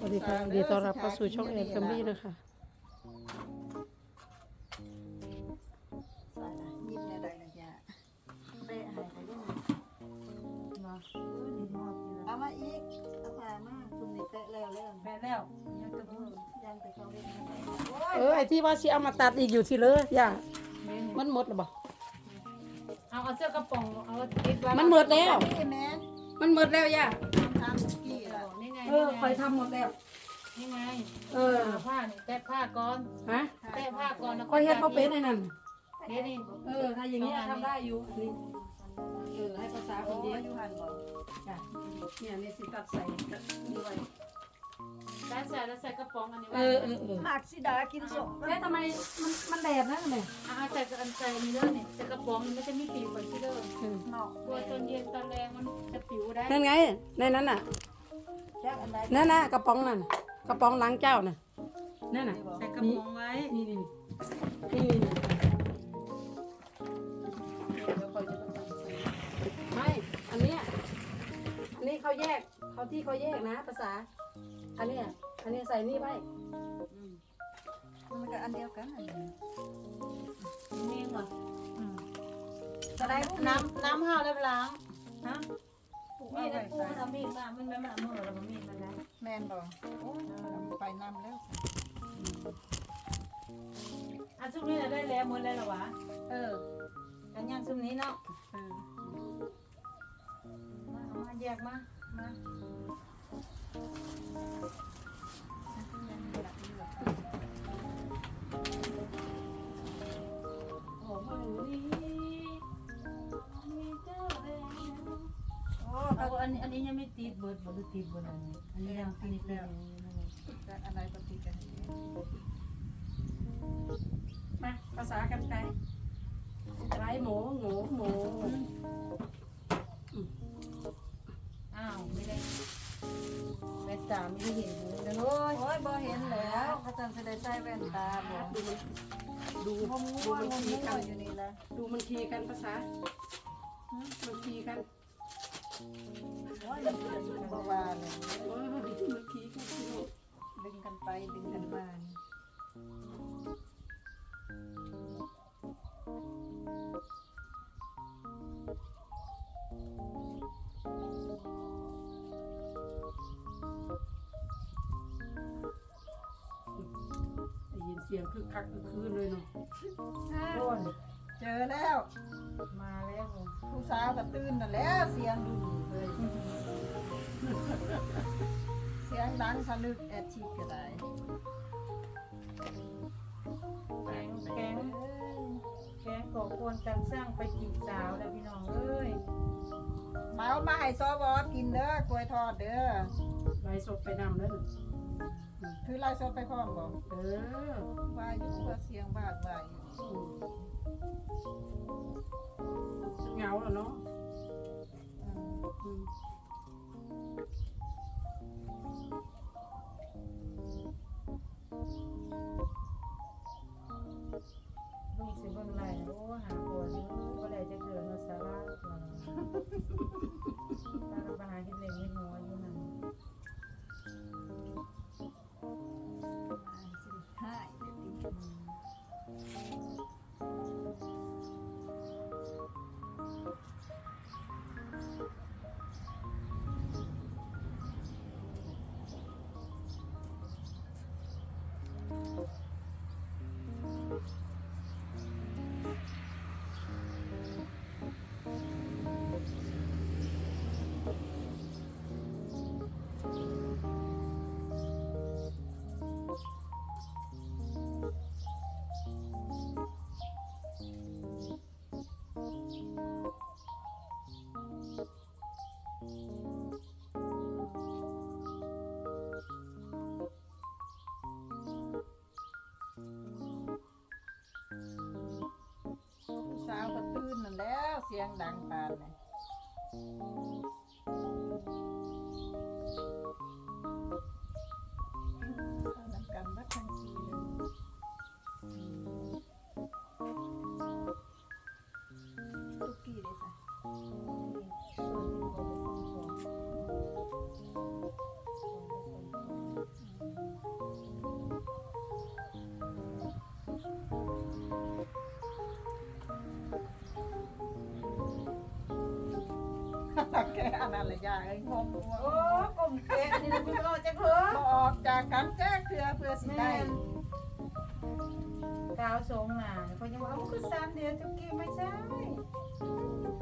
สวัสดีค่ะยินดีต้อนรับเข้าสู่ช่องแอนแฟมิลี่นะคะใส่ละยิบเนี่ยได้นะจ๊ะเตะหายไปยังเนาเอามาอีกเอาผ่ามาคุณนี่เตะแล้วแล้วแม่แล้วยังจะพูดยังแต่เขาเล่นเออไอที่ว่าสิเอามาตัดอีกอยู่ที่เลยย่ามันหมดหรือเปล่าเอาเอาเสื้อกระโปรงเอาติดไว้มันหมดแล้ว มันหมดแล้วย่า เมื่อกี้ละนี่ไงเออคอยทำหมดแล้ว นี่ไงเออเอาผ้านี่แตะผ้าก่อนฮะแตะผ้าก่อนแล้วคอยเฮ็ดเขาเป็นไอ้นั่นเดี๋ยวนี่เออถ้าอย่างนี้ทำได้อยู่อันนี้เออให้ภาษาคนเดียวอยู่หันบ่จ้ะเนี่ยเนี่ยสิตัดใส่นี่ไว้ใส่ใส่แล้วใส่กระโปรงอันนี้เอไว้อเออเออหากสิดากินส่งแม่ทำไมมันมันแดดนะแม่เอาใส่อันใส่นี่เด้อนี่ใส่กระโปรงมันไม่ใช่มีปีกเหมือนที่เด้อเออ เนาะตัวตอนเย็นตอนแรงมันจะปิวได้ นั่นไง ในนั้นน่ะ จักอันใดนั่นน่ะกระป๋องนั่นน่ะกระป๋องล้างเจ้าน่ะนั่นน่ะใส่กระโปรงไว้ นี่นี่นี่นี่นี่เดี๋ยวคอยจะต้องใส่ไม่อันเนี้ยอันนี้เขาแยกเขาที่เขาแยกนะ ภาษา อันเนี้ยอันนี้ใส่นี่ไว้มันก็อันเดียวกันอันนี้นี่เหรอจะได้น้น้ำน้ำห้าวแล้วล้างฮะำมีดปูทำมีดมามันไม่มาเมื่อเรามีดมันนะแม่นบ่โอ้ไปนำแล้วอะซุปนี้ได้แล้วหมดแล้วหรอวะเออกันย่างซุปนี้เนาะเออมาเอามาแยกมามา เอาอันนี้อันนี้ยังไม่ติดเบิร์ดเบิร์ดติดเบิร์ดอันนี้อันนี้ยังติดแล้วจักอันใดปฏิกันมาภาษากันไกลไรหมูหมูหมูอ้าวไม่ได้แม่ตาไม่ได้เห็นหูเลยโอ้ยโอ้ยบ่เห็นแล้วเขาจังสิได้ใส่แว่นตาบ่ดูมันดูงมดูง่วมันงทีง่กัวนอยู่นี่ละดูมันทีกันภาษามันทีกัน โอ้ยมันจะว่าเนทีกันพี่น้องดึงกันไปดึงกันมาได้ยินเสียงคึกคักคึกคืนเลยเนาะ อแล้ว มาแล้วผู้สาวก็ตื่นนั่นแหล้วเสียงดูเลย เสียงดังสะลึกแอดชีพก็ได้แกงแกงแกงก่อกวนกันสร้างไปจีบสาวแล้วพี่น้องเอ้ยมาเอามาให้ซอบอกินเด้อกล้วยทอดเด้อไล่สดไปนำแล้วน่ะถือลายสดไปพร้อมบ่เออว่าอยู่ว่าเสียงบาดว่าอยู่ อืม เหงาแล้วเนาะ สียงดังปานเลย ตักแกอันนั้นเลยย่าเอ้ยงมงโอ้มกลมแกะอันนี้มันก็ออกจากเพิ่บ่ออกจากกันแจ้เกลือเพื่อสิแม่ได้นกาวสงหนาเขายังว่าเอาคือสามเดือนทุกกี้ไม่ใช่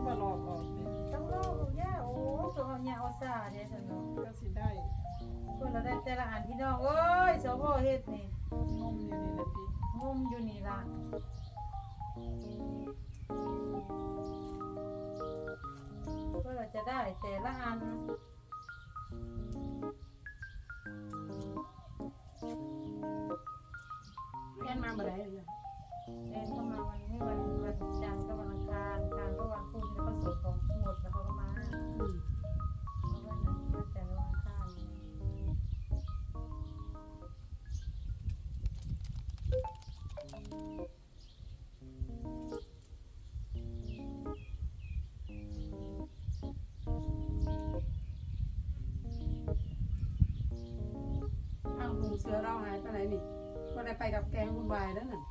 บ่หลอกออกเนี่ยต้องรอของย่าโอ้ตัวเอาเนี่ยเอาซาเดี๋ยวฉันเนาะก็สิได้เพื่อเราได้แต่ละอันพี่น้องเอ้ยโสโพเฮ็ดนี่งมอยู่นี่แหละพี่งมอยู่นี่ล่ะ เพื่อเราจะได้แต่ละอันแอนมาเมื่อไหร่เนี่ยเอ็นเข้ามาวันนี้วันวันจันทร์ก็วันอังคารอังคารก็วันพุธแล้วก็ส่งของหมดแล้วเขาก็มาเพราะว่านั้นวันจันทร์วันอังคารอ้ ได้ไปกับแกงวุ่นวายแล้วน่ะ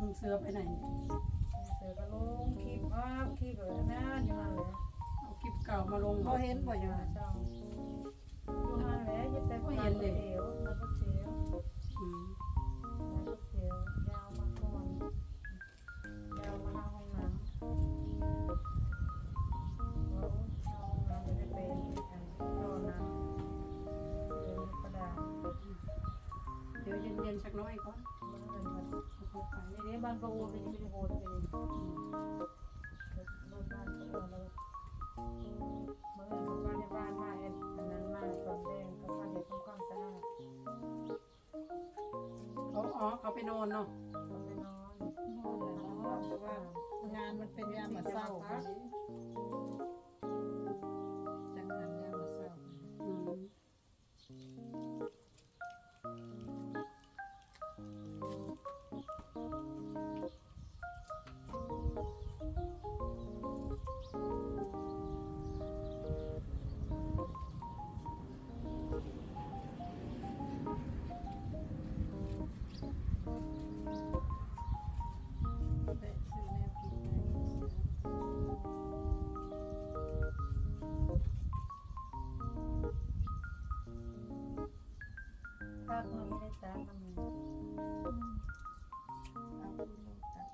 ลุงเสือไปไหนเนี่ยเสือก็ลงคลิปอ้าวคลิปแบบนั้นอยู่มาเลยเอาคลิปเก่ามาลงบ่เห็นบ่อยู่เจ้าอยู่มาแล้วยึดแต่ก๋วยเตี๋ยวแล้วก็เตี๋ยวอืม ดี๋ยวเย็นๆสักน้อยก่อนมันเงินมันเอาเข้าไปในนี้บ้านก็โอนไปยังไม่ได้โอนไปเลยรถบ้านก็โอนแล้วเมื่อเมื่อในบ้านมาเอ็ดอันนั้นมาตอนแดงก็มาเดี๋ยวทำความสะอาดเขาอ๋อเขาไปนอนเนาะก็ไปนอนนอนแล้วเนาะเพราะว่างานมันเป็นยามมาเศร้า ไม่ได้จ้างทำไงเอาคุณลงตัด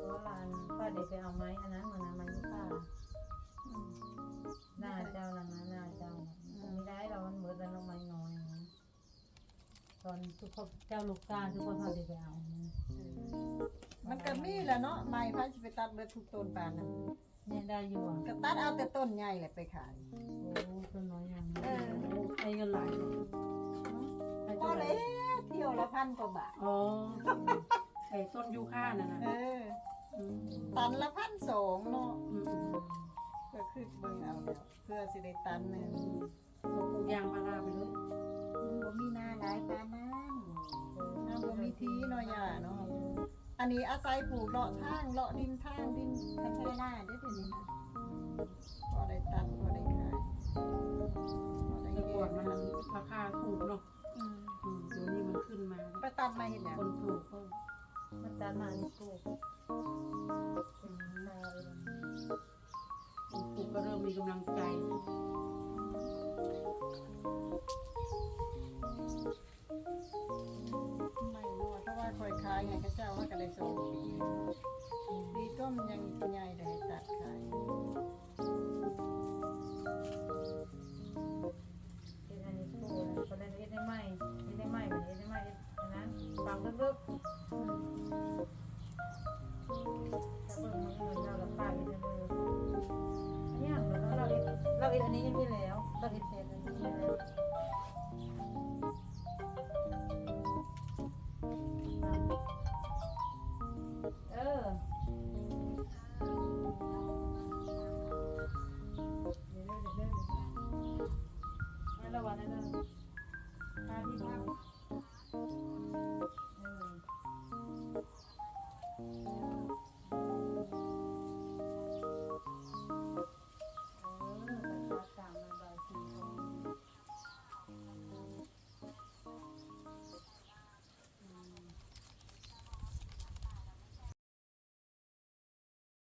เพราะลานป้าเด็กไปเอาไม้อันนั้นมานะไม้ยุค่าอืมหน้าเจ้านะนะหน้าเจ้าไม่ได้เรามันเหมือนกันเราไม้น้อยนะตอนทุกคนเจ้าลูกกาทุกคนเขาเด็กไปเอามันก็มีแหละเนาะไม้พายสิไปตัดเบิดทุกต้นปานนั้นเนี่ยได้อยู่อะก็ตัดเอาแต่ต้นใหญ่แหละไปขาย พันกว่าบาท อ๋อไอ้ต้นยูค่าน่ะนะเอออืมตันละพันสองเนาะอืมอืมก็คือเบิ่งเอาแล้วเพื่อสิได้ตันหนึงปลูกยางพาราไปเลยบ่มีหน้าหลายปานนั้นน้ำบ่มีทีเนาะย่าเนาะอันนี้อาศัยปลูกเลาะทางเลาะดินทางดินพัฒนาได้อเดี๋ยวนี้นะพอได้ตัดพอได้ขายพอได้แต่เก็ก่อนบมันราคาถูกเนาะ ไปตัดมาเห็นแล้วคนปลูกก็มันจานมาอันนี้ปลูกเป็นาเลยปลูกก็เริ่มมีกำลังใจ ไม่เนาะเพราะว่าคอยขายไงข้าเจ้าว่าก็ได้สองปีปีต้มยังใหญ่ได้ตัดขาย นี้นเราเอ็ดเราเอ็ดอันนี้ยั